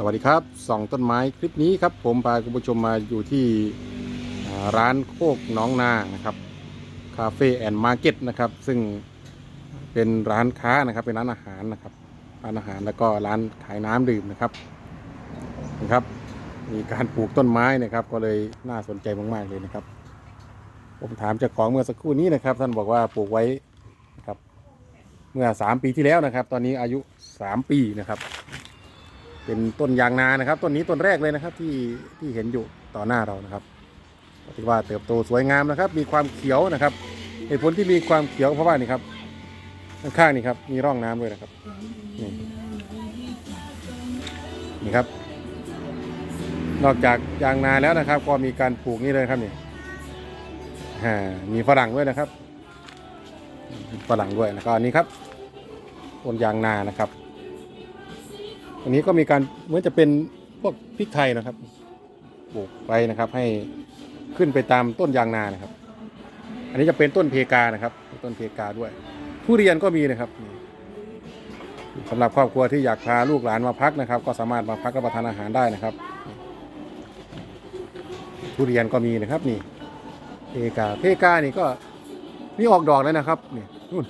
สวัสดีครับส่องต้นไม้คลิปนี้ครับ ผมพาคุณผู้ชมมาอยู่ที่ร้านโคกน้องนานะครับคาเฟ่แอนด์มาร์เก็ตนะครับซึ่งเป็นร้านค้านะครับเป็นร้านอาหารนะครับร้านอาหารแล้วก็ร้านขายน้ำดื่มนะครับนะครับ มีการปลูกต้นไม้นะครับ ก็เลยน่าสนใจมากๆเลยนะครับ ผมถามเจ้าของเมื่อสักครู่นี้นะครับ ท่านบอกว่าปลูกไว้นะครับ เมื่อ 3 ปีที่แล้วนะครับ ตอนนี้อายุ 3 ปีนะครับ เป็นต้นยางนานะครับต้นนี้ต้นแรกเลยนะครับที่ที่เห็นอยู่ต่อหน้าเรานะครับถือว่าเติบโตสวยงามนะครับ มีความเขียวนะครับเหตุผลที่มีความเขียวเพราะว่านี่ครับข้างๆนี่ครับมีร่องน้ำด้วยนะครับนี่นี่ครับ นอกจากยางนาแล้วนะครับ ก็มีการปลูกนี่เลยครับนี่มีฝรั่งด้วยนะครับฝรั่งด้วยแล้วก็อันนี้ครับต้นยางนานะครับ อันนี้ก็มีการเหมือนจะเป็นพวกพริกไทยนะครับปลูกไปนะครับ ให้ขึ้นไปตามต้นยางนานะครับ อันนี้จะเป็นต้นเพกานะครับ ต้นเพกาด้วยทุเรียนก็มีนะครับสำหรับครอบครัวที่อยากพาลูกหลานมาพักนะครับ ก็สามารถมาพักรับประทานอาหารได้นะครับทุเรียนก็มีนะครับนี่เพกาเพกานี่ก็นี่ออกดอกแล้วนะครับนี่นู่น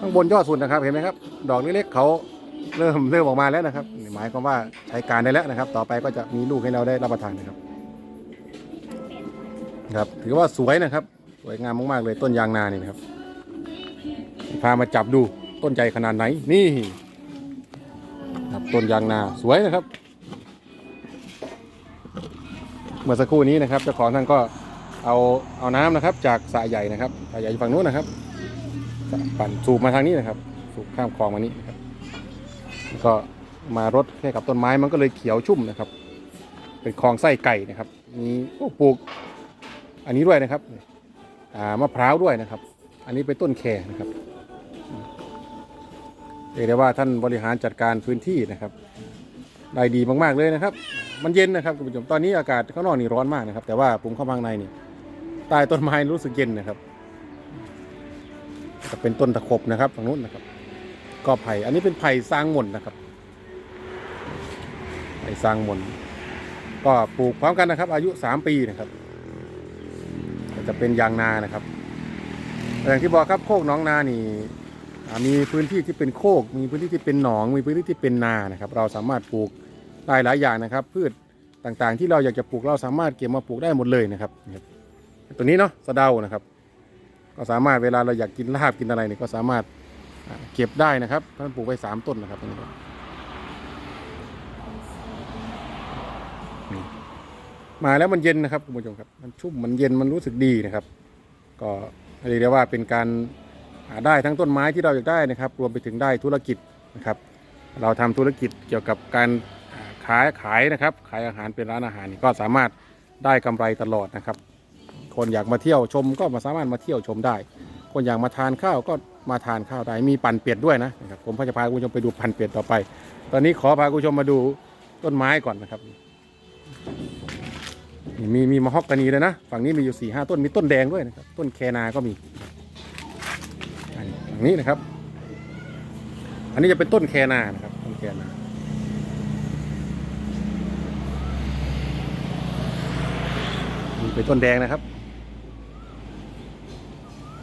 ข้างบนยอดสุดนะครับเห็นไหมครับ ดอกเล็กๆเขา เริ่มเริ่มออกมาแล้วนะครับ หมายความว่าใช้การได้แล้วนะครับ ต่อไปก็จะมีลูกให้เราได้รับประทานนะครับ ครับ ถือว่าสวยนะครับ สวยงามมากๆเลยต้นยางนานี่นะครับ พามาจับดูต้นใหญ่ขนาดไหนนี่ต้นยางนาสวยนะครับ เมื่อสักครู่นี้นะครับเจ้าของท่านก็เอาเอาน้ำนะครับ จากสระใหญ่นะครับสระใหญ่อยู่ฝั่งนู้นนะครับปั่นสูบมาทางนี้นะครับ สูบข้ามคลองมานี้นะครับ ก็มารดให้กับต้นไม้มันก็เลยเขียวชุ่มนะครับ เป็นคลองไส้ไก่นะครับมีปลูกอันนี้ด้วยนะครับมะพร้าวด้วยนะครับ อันนี้เป็นต้นแคนะครับเรียกได้ว่าท่านบริหารจัดการพื้นที่นะครับ ได้ดีมากๆเลยนะครับ มันเย็นนะครับคุณผู้ชมตอนนี้อากาศข้างนอกนี่ร้อนมากนะครับ แต่ว่าผมเข้ามาข้างในนี่ใต้ต้นไม้รู้สึกเย็นนะครับจะเป็นต้นตะขบนะครับฝั่งนู้นนะครับ ก็ไผ่อันนี้เป็นไผ่สร้างมนนะครับไผ่สร้างมนก็ปลูกพร้อมกันนะครับ อายุ3ปีนะครับจะเป็นยางนานะครับอย่างที่บอกครับโคกหน้องนานี่มีพื้นที่ที่เป็นโคก มีพื้นที่ที่เป็นหนอง มีพื้นที่ที่เป็นนานะครับ เราสามารถปลูกได้หลายอย่างนะครับ พืชต่างๆ ที่เราอยากจะปลูกเราสามารถเก็บมาปลูกได้หมดเลยนะครับตัวนี้เนาะสะเดานะครับ ก็สามารถเวลาเราอยากกินลาบกินอะไรเนี่ยก็สามารถ เก็บได้นะครับท่านปลูกไว้สามต้นนะครับตรงนี้ครับนี่มาแล้วมันเย็นนะครับคุณผู้ชมครับมันชุ่มมันเย็นมันรู้สึกดีนะครับ ก็เรียกได้ว่าเป็นการาได้ทั้งต้นไม้ที่เราอยากได้นะครับ รวมไปถึงได้ธุรกิจนะครับ เราทำธุรกิจเกี่ยวกับการขายขายนะครับ ขายอาหารเป็นร้านอาหารก็สามารถได้กำไรตลอดนะครับ คนอยากมาเที่ยวชมก็มาสามารถมาเที่ยวชมได้ คนอยากมาทานข้าวก็มาทานข้าวได้มีปั่นเป็ดด้วยนะครับผมพาจะพาคุณผู้ชมไปดูปั่นเป็ดต่อไป ตอนนี้ขอพาคุณผู้ชมมาดูต้นไม้ก่อนนะครับนี่มีมีมะฮอกกานีเลยนะ ฝั่งนี้มีอยู่สี่ห้าต้นมีต้นแดงด้วยนะครับ ต้นแคนาก็มีอันนี้ฝั่งนี้นะครับ อันนี้จะเป็นต้นแคนานะครับต้นแคนาเป็นต้นแดงนะครับ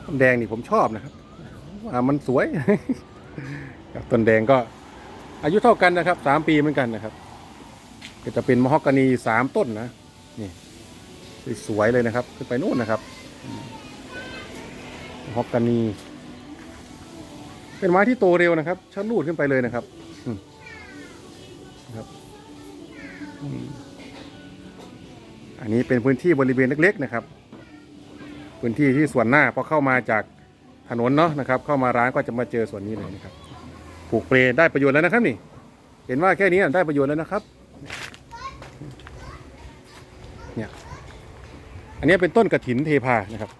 ต้นแดงนี่ผมชอบนะครับว่ามันสวยครับต้นแดงก็ อายุเท่ากันนะครับสามปีเหมือนกันนะครับ ก็จะเป็นมะฮอกกานีสามต้นนะนี่สวยๆเลยนะครับ ขึ้นไปนู่นนะครับมะฮอกกานี เป็นไม้ที่โตเร็วนะครับชัดรูดขึ้นไปเลยนะครับอืมนะครับอืมอันนี้เป็นพื้นที่บริเวณเล็กๆนะครับ พื้นที่ที่ส่วนหน้าพอเข้ามาจากถนนเนาะนะครับ เข้ามาร้านก็จะมาเจอส่วนนี้เลยนะครับปลูกเปรย์ได้ประโยชน์แล้วนะครับนี่ เห็นว่าแค่นี้ได้ประโยชน์แล้วนะครับเนี่ยอันนี้เป็นต้นกระถินเทพานะครับ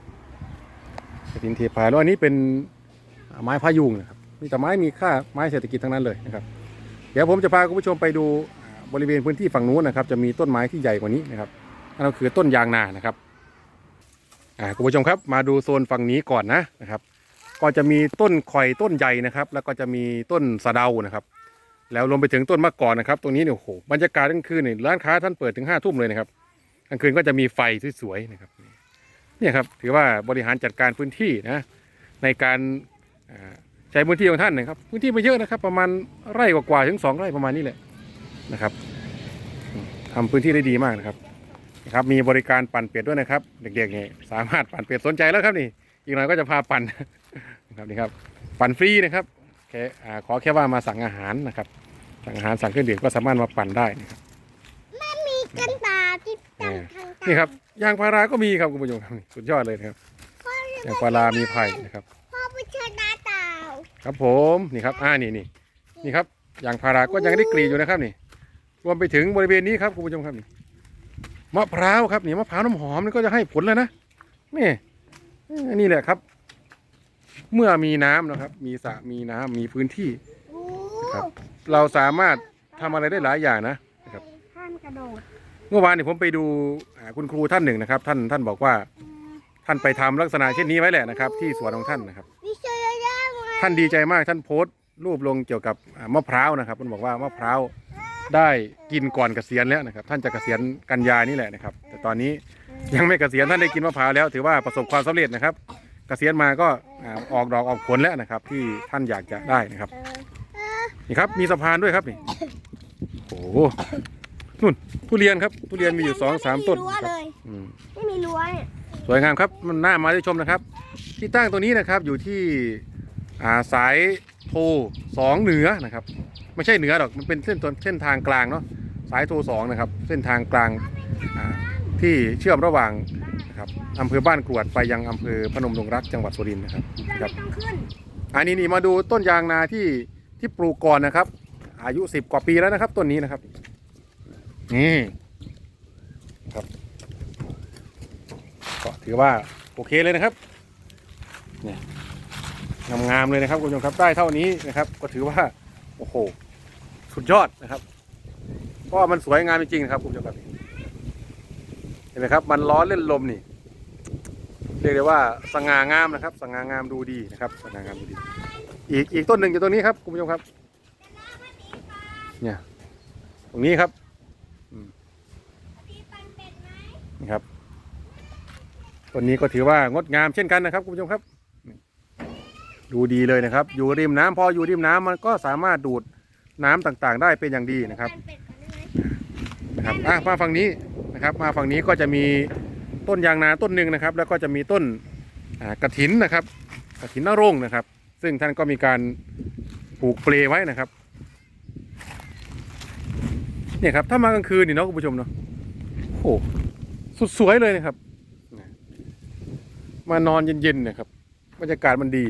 กระถินเทพาแล้วอันนี้เป็นไม้พายุงนะครับมีแต่ไม้มีค่าไม้เศรษฐกิจทั้งนั้นเลยนะครับ เดี๋ยวผมจะพาคุณผู้ชมไปดูบริเวณพื้นที่ฝั่งนู้นนะครับ จะมีต้นไม้ที่ใหญ่กว่านี้นะครับนั่นก็คือต้นยางนานะครับ อ่าคุณผู้ชมครับมาดูโซนฝั่งนี้ก่อนนะนะครับ ก็จะมีต้นข่อยต้นใหญ่นะครับ แล้วก็จะมีต้นสะเดานะครับ แล้วรวมไปถึงต้นมะกอกนะครับ ตรงนี้เนี่ยโอ้โหบรรยากาศกลางคืนเนี่ยร้านค้าท่านเปิดถึงห้าทุ่มเลยนะครับกลางคืนก็จะมีไฟสวยๆนะครับเนี่ยครับถือว่าบริหารจัดการพื้นที่นะในการใช้พื้นที่ของท่านนะครับ พื้นที่ไม่เยอะนะครับ ประมาณไร่กว่าๆถึงสองไร่ประมาณนี้แหละนะครับอืมทำพื้นที่ได้ดีมากนะครับ นะครับมีบริการปั่นเป็ดด้วยนะครับ เด็กๆนี่สามารถปั่นเป็ดสนใจแล้วครับนี่ อีกหน่อยก็จะพาปั่นนะครับนี่ครับปั่นฟรีนะครับแค่อ่าขอแค่ว่ามาสั่งอาหารนะครับ สั่งอาหารสั่งเครื่องดื่มก็สามารถมาปั่นได้นะครับมีกันตาที่ตั้งทางตานี่ครับยางพาราก็มีครับคุณผู้ชมครับนี่สุดยอดเลยนะครับยางพารามีไผ่นะครับพ่อไปเชิญนาเต่าครับผมนี่ครับอ่านี่นี่นี่ครับยางพาราก็ยังได้กรีดอยู่นะครับนี่รวมไปถึงบริเวณนี้ครับคุณผู้ชมครับนี่ มะพร้าวครับนี่มะพร้าวน้ำหอมนี่ก็จะให้ผลแล้วนะนี่เอ้ยนี่แหละครับ เมื่อมีน้ำนะครับ มีสระมีน้ำมีพื้นที่โอ้ครับ เราสามารถทำอะไรได้หลายอย่างนะห้ามกระโดดเมื่อวานเนี่ยผมไปดูอ่าคุณครูท่านหนึ่งนะครับ ท่านท่านบอกว่า ท่านไปทำลักษณะเช่นนี้ไว้แหละนะครับ ที่สวนของท่านนะครับวิเศษย่างเลยท่านดีใจมากท่านโพสต์รูปลงเกี่ยวกับอ่ามะพร้าวนะครับท่านบอกว่ามะพร้าว ได้กินก่อนเกษียณแล้วนะครับ ท่านจะเกษียณกันยานี่แหละนะครับ แต่ตอนนี้ยังไม่เกษียณท่านได้กินมะพร้าวแล้วถือว่าประสบความสำเร็จนะครับ เกษียณมาก็อ่าออกดอกออกผลแล้วนะครับ ที่ท่านอยากจะได้นะครับเออเออนี่ครับมีสะพานด้วยครับนี่โอ้โหนู่นทุเรียนครับทุเรียนมีอยู่สองสามต้นไรั้วนะครับเลยอืมไม่มีรั้วเนี่ยสวยงามครับมันน่ามาได้ชมนะครับ ที่ตั้งตัวนี้นะครับอยู่ที่อ่าสายโทรสองเหนือนะครับ ไม่ใช่เหนือหรอกมันเป็นเส้นตนเส้นทางกลางเนาะสายโทรสองนะครับ เส้นทางกลางอ่าที่เชื่อมระหว่างนะครับอำเภอบ้านกรวดไปยังอำเภอพนมดงรักจังหวัดสุรินทร์นะครับที่ครัไม่บต้องขึ้นอันนี้นี่มาดูต้นยางนาที่ที่ปลูกก่อนนะครับ อายุสิบกว่าปีแล้วนะครับต้นนี้นะครับนี่ครับก็ถือว่าโอเคเลยนะครับเนี่ยงามๆเลยนะครับคุณผู้ชมครับได้เท่านี้นะครับ ก็ถือว่าโอ้โห สุดยอดนะครับ เพราะมันสวยงามจริงๆนะครับคุณผู้ชมครับเห็นไหมครับ มันล้อเล่นลมนี่ เรียกได้ว่าสง่างามนะครับ สง่างามดูดีนะครับ สง่างามดูดี อีกอีกต้นหนึ่งอยู่ตรงนี้ครับคุณผู้ชมครับ เนี่ย ตรงนี้ครับนี่ครับต้นนี้ก็ถือว่างดงามเช่นกันนะครับคุณผู้ชมครับ ดูดีเลยนะครับ อยู่ริมน้ำพออยู่ริมน้ำมันก็สามารถดูด น้ำต่างๆ ได้เป็นอย่างดีนะครับนะครับอะมาฝั่งนี้นะครับ มาฝั่งนี้ก็จะมีต้นยางนาต้นหนึ่งนะครับ แล้วก็จะมีต้นกระถินนะครับกระถินนารงนะครับ ซึ่งท่านก็มีการปลูกเปลไว้นะครับเนี่ยครับถ้ามากลางคืนนี่เนาะคุณผู้ชมเนาะโอ้สุดสวยเลยนะครับมานอนเย็นๆนี่ยครับบรรยากาศมันดี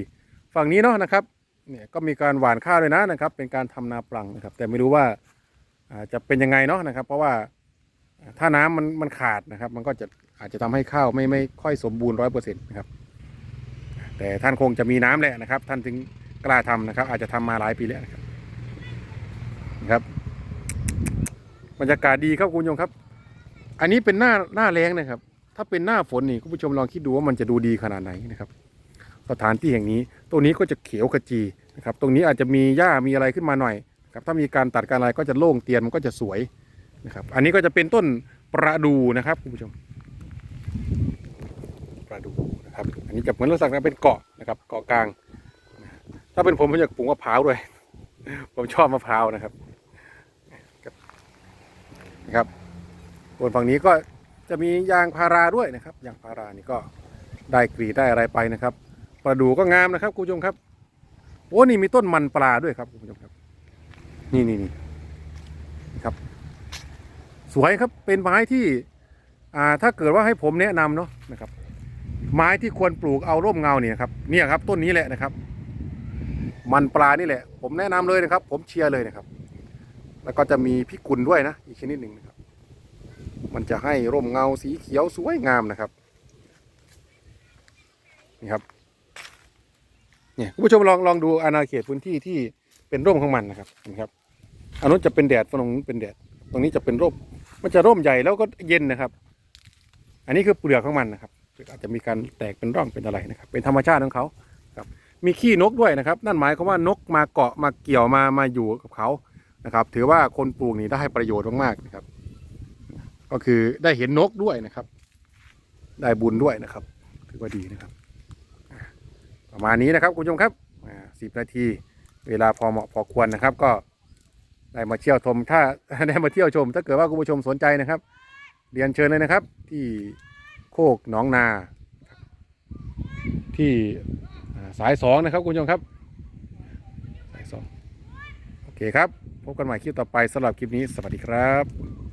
ฝั่งนี้เนาะนะครับ เนี่ยก็มีการหว่านข้าวด้วยนะนะครับ เป็นการทำนาปลังนะครับ แต่ไม่รู้ว่าจะเป็นยังไงเนาะนะครับ เพราะว่าถ้าน้ำมันมันขาดนะครับ มันก็จะอาจจะทำให้ข้าวไม่ไม่ค่อยสมบูรณ์ร้อยเปอร์เซ็นต์นะครับ แต่ท่านคงจะมีน้ำแหละนะครับ ท่านถึงกล้าทำนะครับ อาจจะทำมาหลายปีแล้วนะครับนะครับบรรยากาศดีครับคุณผู้ชมครับ อันนี้เป็นหน้าหน้าแรงนะครับ ถ้าเป็นหน้าฝนนี่คุณผู้ชมลองคิดดูว่ามันจะดูดีขนาดไหนนะครับ สถานที่แห่งนี้ตรงนี้ก็จะเขียวขจี นะครับ ตรงนี้อาจจะมีหญ้ามีอะไรขึ้นมาหน่อยครับถ้ามีการตัดการอะไรก็จะโล่งเตียนมันก็จะสวยนะครับ อันนี้ก็จะเป็นต้นประดูนะครับคุณผู้ชม ประดูนะครับ อันนี้จะเหมือนลักษณะเป็นเกาะนะครับ เกาะกลาง ถ้าเป็นผมผมอยากปลูกมะพร้าวด้วย ผมชอบมะพร้าวนะครับนะครับบนฝั่งนี้ก็จะมียางพาราด้วยนะครับ ยางพารานี่ก็ได้กรีได้อะไรไปนะครับ ประดูก็งามนะครับคุณผู้ชมครับ อ้นี่มีต้นมันปลาด้วยครับคุณผู้ชมครับ นี่นี่นี่ครับ สวยครับเป็นไม้ที่อ่าถ้าเกิดว่าให้ผมแนะนำเนาะนะครับ ไม้ที่ควรปลูกเอาร่มเงาเนี่ยครับเนี่ยครับ ต้นนี้แหละนะครับ มันปลานี่แหละ ผมแนะนำเลยนะครับ ผมเชียร์เลยนะครับ แล้วก็จะมีพิกุลด้วยนะอีกชนิดหนึ่งนะครับ มันจะให้ร่มเงาสีเขียวสวยงามนะครับนี่ครับ เนี่ยคุณผู้ชมลองลองดูอาณาเขตพื้นที่ที่เป็นร่มของมันนะครับเห็นะครับอันนู้นจะเป็นแดดฝั่งนู้นเป็นแดด ตรงนี้จะเป็นร่ม มันจะร่มใหญ่แล้วก็เย็นนะครับ อันนี้คือเปลือกของมันนะครับอาจจะมีการแตกเป็นร่องเป็นอะไรนะครับ เป็นธรรมชาติของเขาครับมีขี้นกด้วยนะครับ นั่นหมายความว่านกมาเกาะมาเกี่ยวมามาอยู่กับเขานะครับ ถือว่าคนปลูกนี่ได้ประโยชน์มากๆนะครับ ก็คือได้เห็นนกด้วยนะครับ ได้บุญด้วยนะครับ ถือว่าดีนะครับ ประมาณนี้นะครับคุณผู้ชมครับสิบนาที เวลาพอเหมาะพอควรนะครับ ก็ได้มาเที่ยวชมถ้าได้มาเที่ยวชม ถ้าเกิดว่าคุณผู้ชมสนใจนะครับ เรียนเชิญเลยนะครับ ที่โคกหนองนา ที่สายสองนะครับคุณผู้ชมครับ สายสองโอเคครับ พบกันใหม่คลิปต่อไปสำหรับคลิปนี้สวัสดีครับ